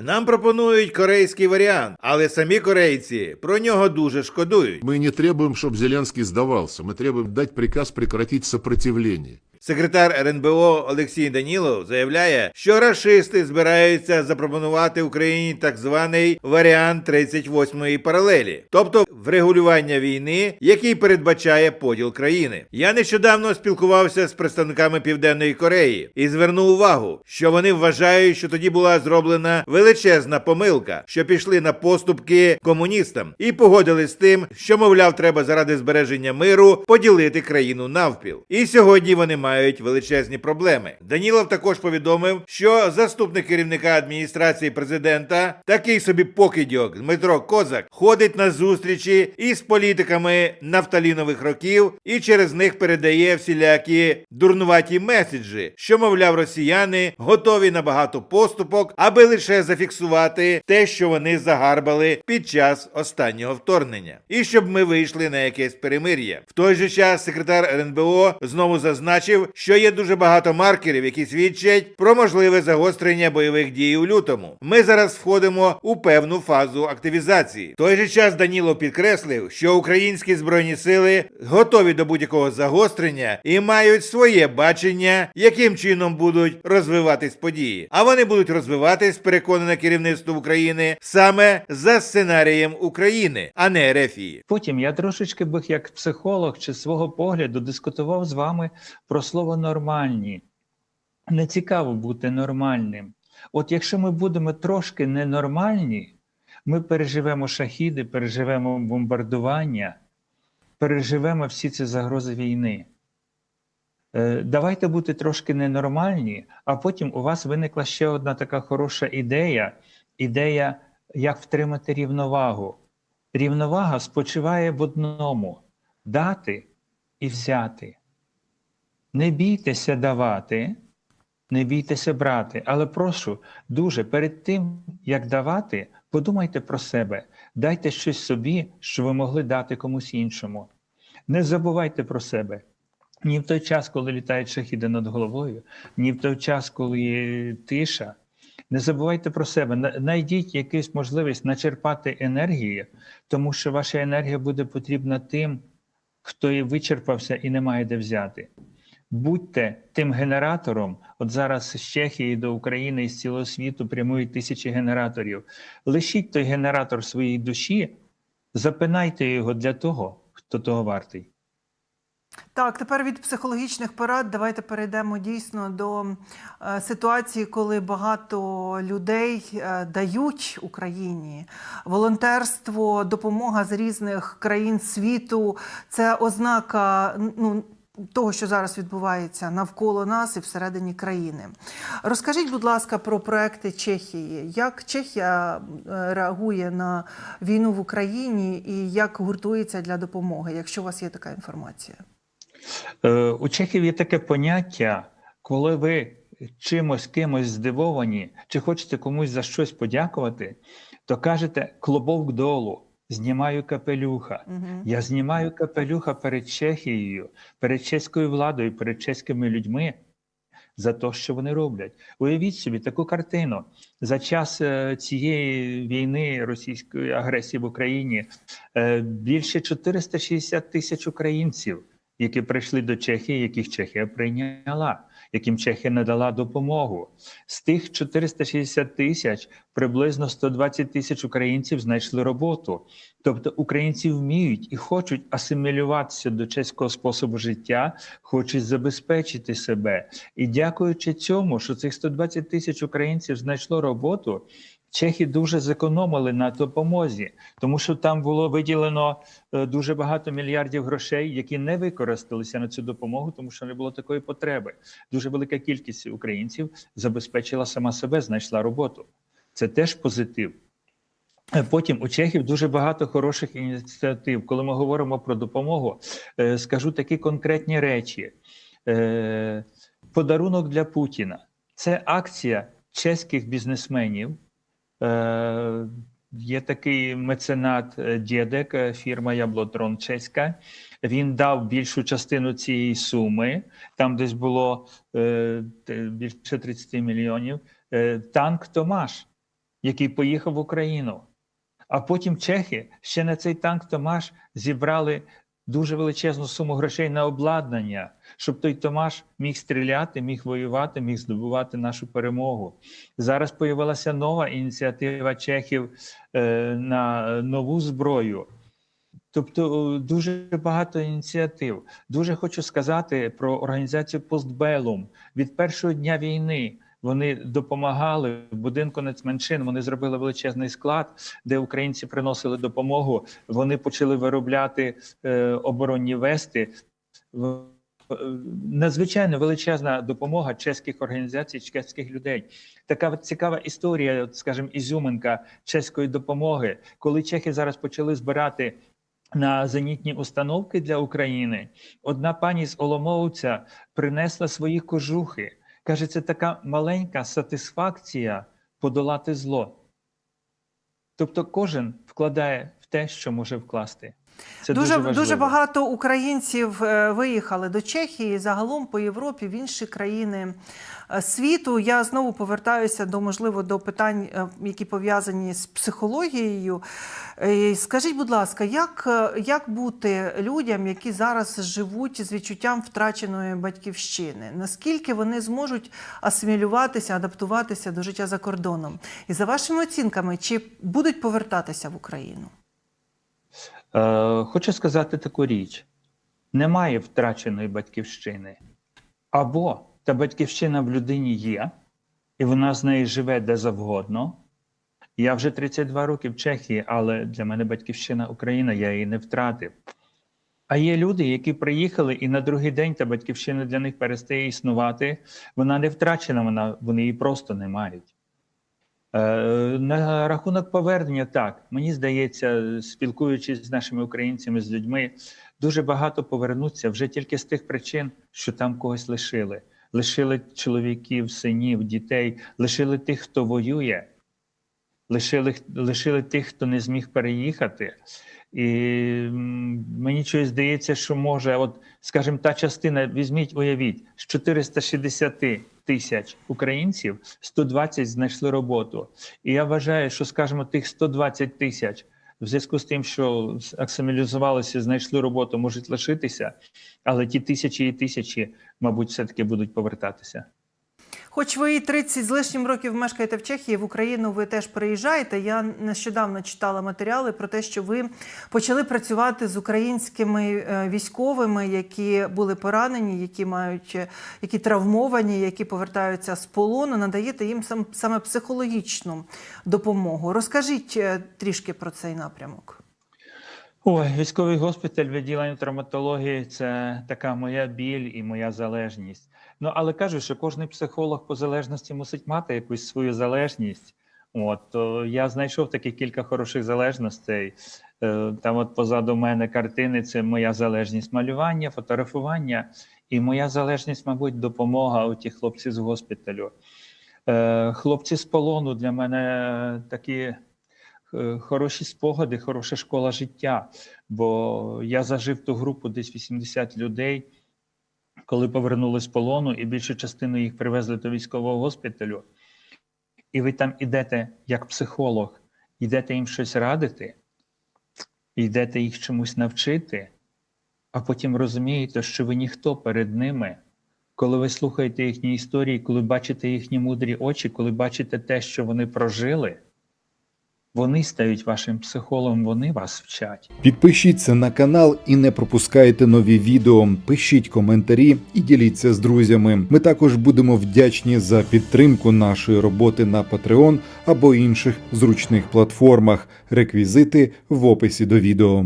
Нам пропонують корейський варіант, але самі корейці про нього дуже шкодують. Мы не требуем, чтобы Зеленский сдавался. Мы требуем дать приказ прекратить сопротивление. Секретар РНБО Олексій Данілов заявляє, що рашисти збираються запропонувати Україні так званий варіант 38-ї паралелі, тобто врегулювання війни, який передбачає поділ країни. Я нещодавно спілкувався з представниками Південної Кореї і звернув увагу, що вони вважають, що тоді була зроблена величезна помилка, що пішли на поступки комуністам і погодились з тим, що мовляв, треба заради збереження миру поділити країну навпіл. І сьогодні вони мають величезні проблеми. Данілов також повідомив, що заступник керівника адміністрації президента, такий собі покидьок Дмитро Козак, ходить на зустрічі із політиками нафталінових років і через них передає всілякі дурнуваті меседжі, що мовляв, росіяни готові на багато поступок, аби лише зафіксувати те, що вони загарбали під час останнього вторгнення, і щоб ми вийшли на якесь перемир'я. В той же час секретар РНБО знову зазначив, що є дуже багато маркерів, які свідчать про можливе загострення бойових дій у лютому. Ми зараз входимо у певну фазу активізації. В той же час Данілов підкреслив, що українські збройні сили готові до будь-якого загострення і мають своє бачення, яким чином будуть розвиватись події. А вони будуть розвиватись, переконане керівництво України, саме за сценарієм України, а не Рефії. Потім я трошечки би як психолог чи свого погляду дискутував з вами про слово нормальні. Не цікаво бути нормальним. От якщо ми будемо трошки ненормальні, ми переживемо шахіди, переживемо бомбардування, переживемо всі ці загрози війни. Е, Давайте бути трошки ненормальні, а потім у вас виникла ще одна така хороша ідея: ідея, як втримати рівновагу. Рівновага спочиває в одному дати і взяти. Не бійтеся давати, не бійтеся брати, але прошу дуже перед тим, як давати, подумайте про себе, дайте щось собі, що ви могли дати комусь іншому. Не забувайте про себе. Ні в той час, коли літають шахіди над головою, ні в той час, коли є тиша. Не забувайте про себе, На- знайдіть якусь можливість начерпати енергії, тому що ваша енергія буде потрібна тим, хто і вичерпався і не має де взяти. Будьте тим генератором. От зараз з Чехії до України і з цілого світу прямують тисячі генераторів. Лишіть той генератор своїй душі, запинайте його для того, хто того вартий. Так, тепер від психологічних порад давайте перейдемо дійсно до е, ситуації, коли багато людей е, дають Україні волонтерство, допомога з різних країн світу. Це ознака ну, того, що зараз відбувається навколо нас і всередині країни. Розкажіть, будь ласка, про проекти Чехії. Як Чехія е, реагує на війну в Україні і як гуртується для допомоги, якщо у вас є така інформація? Е, У Чехів є таке поняття, коли ви чимось кимось здивовані, чи хочете комусь за щось подякувати, то кажете клобок долу, знімаю капелюха. Мгм. Я знімаю капелюха перед Чехією, перед чеською владою, перед чеськими людьми за те, що вони роблять. Уявіть собі таку картину. За час е, цієї війни російської агресії в Україні е, більше 460 тисяч українців, які прийшли до Чехії, яких Чехія прийняла, яким Чехія надала допомогу. З тих 460 тисяч приблизно 120 тисяч українців знайшли роботу. Тобто українці вміють і хочуть асимілюватися до чеського способу життя, хочуть забезпечити себе. І дякуючи цьому, що цих 120 тисяч українців знайшло роботу, чехи дуже зекономили на допомозі, тому що там було виділено е, дуже багато мільярдів грошей, які не використалися на цю допомогу, тому що не було такої потреби. Дуже велика кількість українців забезпечила сама себе, знайшла роботу. Це теж позитив. Е, Потім у Чехів дуже багато хороших ініціатив. Коли ми говоримо про допомогу, е, скажу такі конкретні речі. Подарунок для Путіна це акція чеських бізнесменів. Е, Є такий меценат е, Дєдек, е, фірма Яблотрон чеська. Він дав більшу частину цієї суми. Там десь було більше 30 мільйонів. Танк Томаш який поїхав в Україну. А потім чехи ще на цей танк Томаш зібрали дуже величезну суму грошей на обладнання, щоб той Томаш міг стріляти, міг воювати, міг здобувати нашу перемогу. Зараз появилася нова ініціатива чехів е, на нову зброю. Тобто дуже багато ініціатив. Дуже хочу сказати про організацію Постбелум. Від першого дня війни вони допомагали в будинку нацменшин. Вони зробили величезний склад, де українці приносили допомогу. Вони почали виробляти е, оборонні вести. Е, Надзвичайно величезна допомога чеських організацій, чеських людей. Така цікава історія, скажімо, ізюминка чеської допомоги, коли чехи зараз почали збирати на зенітні установки для України. Одна пані з Оломовця принесла свої кожухи. Каже, це така маленька сатисфакція подолати зло. Тобто кожен вкладає в те, що може вкласти. Це дуже, дуже, дуже багато українців е, виїхали до Чехії, загалом по Європі, в інші країни е, світу. Я знову повертаюся до можливо до питань, е, які пов'язані з психологією. Скажіть, будь ласка, як, як бути людям, які зараз живуть з відчуттям втраченої батьківщини? Наскільки вони зможуть асимілюватися, адаптуватися до життя за кордоном? І за вашими оцінками, чи будуть повертатися в Україну? Е, хочу сказати таку річ: немає втраченої батьківщини. Або та батьківщина в людині є, і вона з нею живе де завгодно. Я вже 32 роки в Чехії, але для мене батьківщина Україна, я її не втратив. А є люди, які приїхали, і на другий день та батьківщина для них перестає існувати. Вона не втрачена, вона, вони її просто не мають. Е, На рахунок повернення, так мені здається, спілкуючись з нашими українцями, з людьми, дуже багато повернуться вже тільки з тих причин, що там когось лишили. Лишили чоловіків, синів, дітей, лишили тих, хто воює, лишили, лишили тих, хто не зміг переїхати. І мені щось здається, що може, от, скажімо, та частина, візьміть, уявіть, з 460 тисяч українців 120 знайшли роботу. І я вважаю, що, скажімо, тих 120 тисяч в зв'язку з тим, що аксимілізувалися, знайшли роботу, можуть лишитися, але ті тисячі і тисячі, мабуть, все-таки будуть повертатися. Хоч ви і 30 з лишнім років мешкаєте в Чехії, в Україну ви теж приїжджаєте. Я нещодавно читала матеріали про те, що ви почали працювати з українськими е, військовими, які були поранені, які мають е, які травмовані, які повертаються з полону. Надаєте їм сам саме психологічну допомогу. Розкажіть е, трішки про цей напрямок. Ой, військовий госпіталь відділення травматології це така моя біль і моя залежність. Ну але кажу, що кожен психолог по залежності мусить мати якусь свою залежність. От я знайшов таких кілька хороших залежностей. Е, Там, от позаду мене картини, це моя залежність малювання, фотографування, і моя залежність, мабуть, допомога у тих хлопців з госпіталю. Е, Хлопці з полону для мене такі е, хороші спогади, хороша школа життя. Бо я зажив ту групу десь 80 людей, коли повернулись з полону, і більшу частину їх привезли до військового госпіталю. І ви там ідете як психолог, йдете їм щось радити, йдете їх чомусь навчити, а потім розумієте, що ви ніхто перед ними. Коли ви слухаєте їхні історії, коли бачите їхні мудрі очі, коли бачите те, що вони прожили, вони стають вашим психологом, вони вас вчать. Підпишіться на канал і не пропускайте нові відео. Пишіть коментарі і діліться з друзями. Ми також будемо вдячні за підтримку нашої роботи на Patreon або інших зручних платформах. Реквізити в описі до відео.